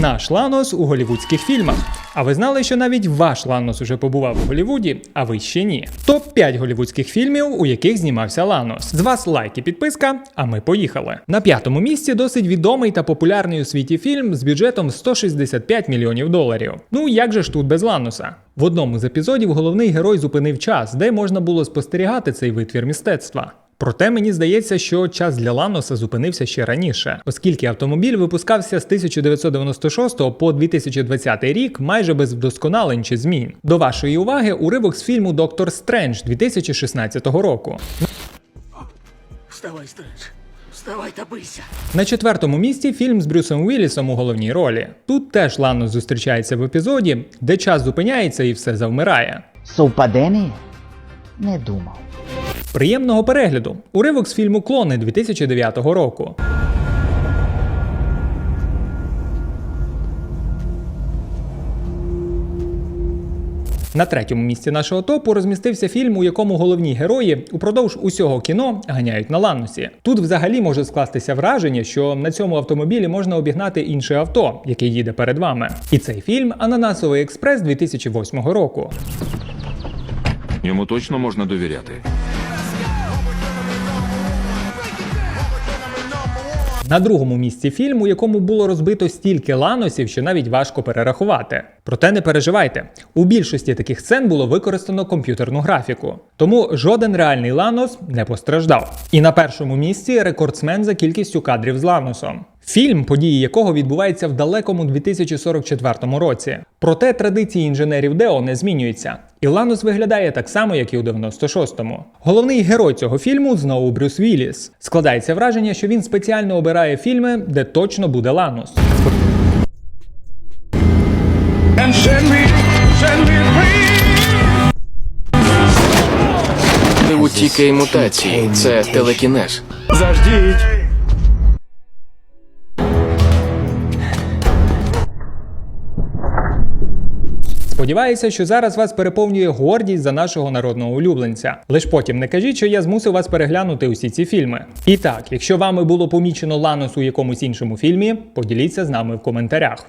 Наш Ланос у голівудських фільмах. А ви знали, що навіть ваш Ланос уже побував у Голівуді, а ви ще ні. Топ 5 голівудських фільмів, у яких знімався Ланос. З вас лайк і підписка, а ми поїхали. На п'ятому місці досить відомий та популярний у світі фільм з бюджетом 165 мільйонів доларів. Ну як же ж тут без Ланоса? В одному з епізодів головний герой зупинив час, де можна було спостерігати цей витвір мистецтва. Проте мені здається, що час для Ланоса зупинився ще раніше, оскільки автомобіль випускався з 1996 по 2020 рік майже без вдосконалень чи змін. До вашої уваги уривок з фільму Доктор Стрендж 2016 року. Вставай, Стрендж. Вставай та бийся. На четвертому місці фільм з Брюсом Уіллісом у головній ролі. Тут теж Ланос зустрічається в епізоді, де час зупиняється і все завмирає. Совпадение? Не думав. Приємного перегляду! Уривок з фільму Клони 2009 року. На третьому місці нашого топу розмістився фільм, у якому головні герої упродовж усього кіно ганяють на ланусі. Тут взагалі може скластися враження, що на цьому автомобілі можна обігнати інше авто, яке їде перед вами. І цей фільм Ананасовий експрес 2008 року. Йому точно можна довіряти. На другому місці фільм, у якому було розбито стільки ланосів, що навіть важко перерахувати. Проте не переживайте, у більшості таких сцен було використано комп'ютерну графіку, тому жоден реальний ланос не постраждав. І на першому місці рекордсмен за кількістю кадрів з ланосом. Фільм, події якого відбуваються в далекому 2044 році. Проте традиції інженерів Део не змінюються. І Ланос виглядає так само, як і у 96-му. Головний герой цього фільму знову Брюс Вілліс. Складається враження, що він спеціально обирає фільми, де точно буде free. Не утікай мутації. Це телекінез. Заждіть. Сподіваюся, що зараз вас переповнює гордість за нашого народного улюбленця. Лиш потім не кажіть, що я змусив вас переглянути усі ці фільми. І так, якщо вами було помічено Ланос у якомусь іншому фільмі, поділіться з нами в коментарях.